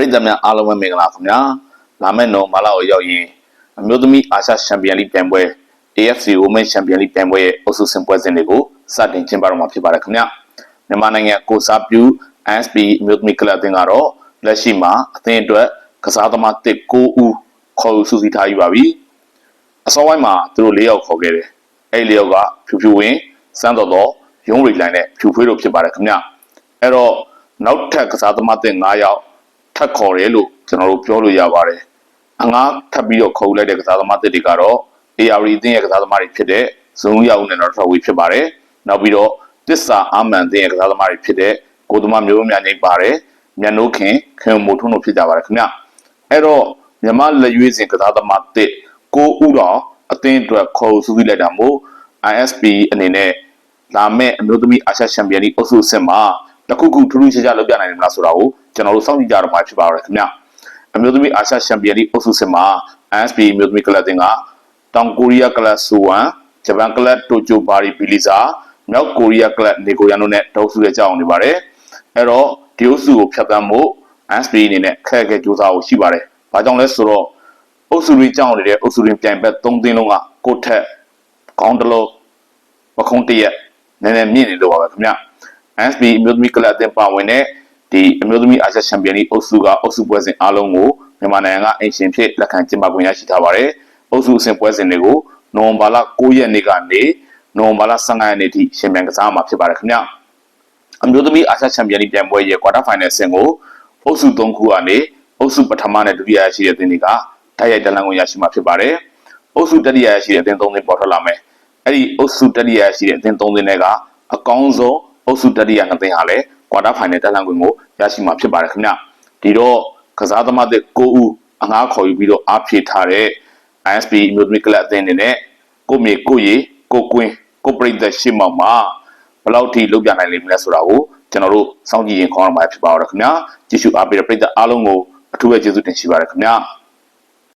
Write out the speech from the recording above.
ရိသတ်များအားလုံးပဲမင်္ဂလာခင်ဗျာလာမယ့်နိုမာလာကိုရောက်ရင်အမျိုးသမီးအာရှချန်ပီယံလိပြိုင်ပွဲ AFC Women Champion League ပြိုင်ပွဲရဲ့အုပ်စုဆင်ပွဲစဉ်တွေကိုစတင်ကျင်းပတော့မှာဖြစ်ပါတယ်ခင်ဗျမြန်မာနိုင်ငံကိုစားပြု ASP အမျိုးသမီးကလပ်အသင်းကတော့လက်ရှိမှာအသင်းအတွက်ကစားသမားတစ်9ဦးခေါ်ယူစုစည်းထားယူပါပြီအစောပိုင်းမှာသူတို့၄ယောက်ခေါ်ခဲ့တယ်အဲ့၄ယောက်ကဖြူဖြူဝင်းစမ်းတော်တော်ရုံးရီလိုင်းနဲ့ဖြူဖွေးတို့ဖြစ်ပါတယ်ခင်ဗျအဲ့တော့နောက်ထပ်ကစားသမားတစ်9ယောက် ထပ်ခေါ်တယ်လို့ကျွန်တော်တို့ပြောလို့ရပါတယ်။အငားထပ်ပြီးတော့ခေါ်ယူလိုက်တဲ့ကစားသမားတွေကတော့ AR အသင်းရဲ့ကစားသမားတွေဖြစ်တဲ့ဇုံရောက်နဲ့တော့ထွက်ဝေးဖြစ်ပါတယ်။နောက်ပြီးတော့တစ္ဆာအာမန်အသင်းရဲ့ကစားသမားတွေဖြစ်တဲ့ကိုသမမျိုးများနေပါတယ်။မြတ်နိုးခင်ခင်မိုးထွန်းတို့ဖြစ်ကြပါတယ်ခင်ဗျ။အဲ့တော့မြမလက်ရွေးစဉ်ကစားသမားတစ်ကိုဥတော်အသင်းအတွက်ခေါ်ယူစုစည်းလိုက်တာမို့ ISP အနေနဲ့လာမယ့်အမျိုးသမီးအာရှချန်ပီယံလိအုပ်စုအဆင့်မှာတစ်ခုခုထူးထူးခြားခြားလုပ်ပြနိုင်တယ်မလားဆိုတာကို ကျွန်တော်တို့စောင့်ကြည့်ကြတော့မှာဖြစ်ပါရယ်ခင်ဗျအမျိုးသမီးအာရှချန်ပီယံလိအုပ်စုအဆင့်မှာ ISP အမျိုးသမီးကလပ်တင်ကတောင်ကိုရီးယားကလပ်ဆူဝမ်ဂျပန်ကလပ်တိုကျိုဘာရီပီလီဇာမြောက်ကိုရီးယားကလပ်နေကိုယာနိုနဲ့တောက်စုရဲ့ကြောင်းနေပါတယ်အဲ့တော့ဒီအုပ်စုကိုဖျက်ဆီးမှု ISP အနေနဲ့ခက်ခဲကြိုးစားဖို့ရှိပါတယ်ဘာကြောင့်လဲဆိုတော့အုပ်စုရင်းကြောင်းနေတဲ့အုပ်စုရင်းပြိုင်ဘက်၃သင်းလုံးကကိုယ့်ထက်ခေါင်းတစ်လုံးပခုံးတရက်နည်းနည်းမြင့်နေလို့ပါပဲခင်ဗျ NSB အမျိုးသမီးကလပ်အသင်းပါဝင်တဲ့ ဒီအမျိုးသမီးအာရှချန်ပီယံလိအုပ်စုကအုပ်စုပွဲစဉ်အားလုံးကိုမြန်မာနိုင်ငံကအင်ရှင်ဖြစ်လက်ခံကျင်းပခွင့်ရရှိထားပါတယ်။အုပ်စုအဆင့်ပွဲစဉ်တွေကိုနိုဝင်ဘာလ9ရက်နေ့ကနေနိုဝင်ဘာလ15ရက်နေ့ထိရှင်ပြန်ကစားမှာဖြစ်ပါတယ်ခင်ဗျ။အမျိုးသမီးအာရှချန်ပီယံလိပြိုင်ပွဲရဲ့ကွာတာဖိုင်နယ်ဆင်ကိုအုပ်စု3ခုကနေအုပ်စုပထမနဲ့ဒုတိယရရှိတဲ့တင်တွေကတိုက်ရိုက်တလန်ကိုရရှိမှာဖြစ်ပါတယ်။အုပ်စုတတိယရရှိတဲ့အသင်း3သင်းပေါ်ထွက်လာမယ်။အဲ့ဒီအုပ်စုတတိယရရှိတဲ့အသင်း3သင်းတွေကအကောင်းဆုံးအုပ်စုတတိယနှစ်သင်းဟာလည်း ကွာတာဖိုင်နယ်တက်လှမ်းခွင့်ကိုရရှိမှာဖြစ်ပါတယ်ခင်ဗျဒီတော့ကစားသမားတွေ9ဦးအငားခေါ်ယူပြီးတော့အားဖြည့်ထားတဲ့ ISP အမျိုးသမီးကလပ်အသင်းတွေနဲ့ကိုမြေကိုရီကိုကွင်းကိုပရိသတ်ရှစ်မောက်မှာဘယ်လောက်ထိလုပ်ပြနိုင်လိမ့်မလဲဆိုတာကိုကျွန်တော်တို့စောင့်ကြည့်ရင်ခေါင်းအောင်ပါဖြစ်ပါတော့ခင်ဗျာကြည့်ရှုအားပေးတဲ့ပရိသတ်အားလုံးကိုအထူးပဲကျေးဇူးတင်ရှိပါတယ်ခင်ဗျာ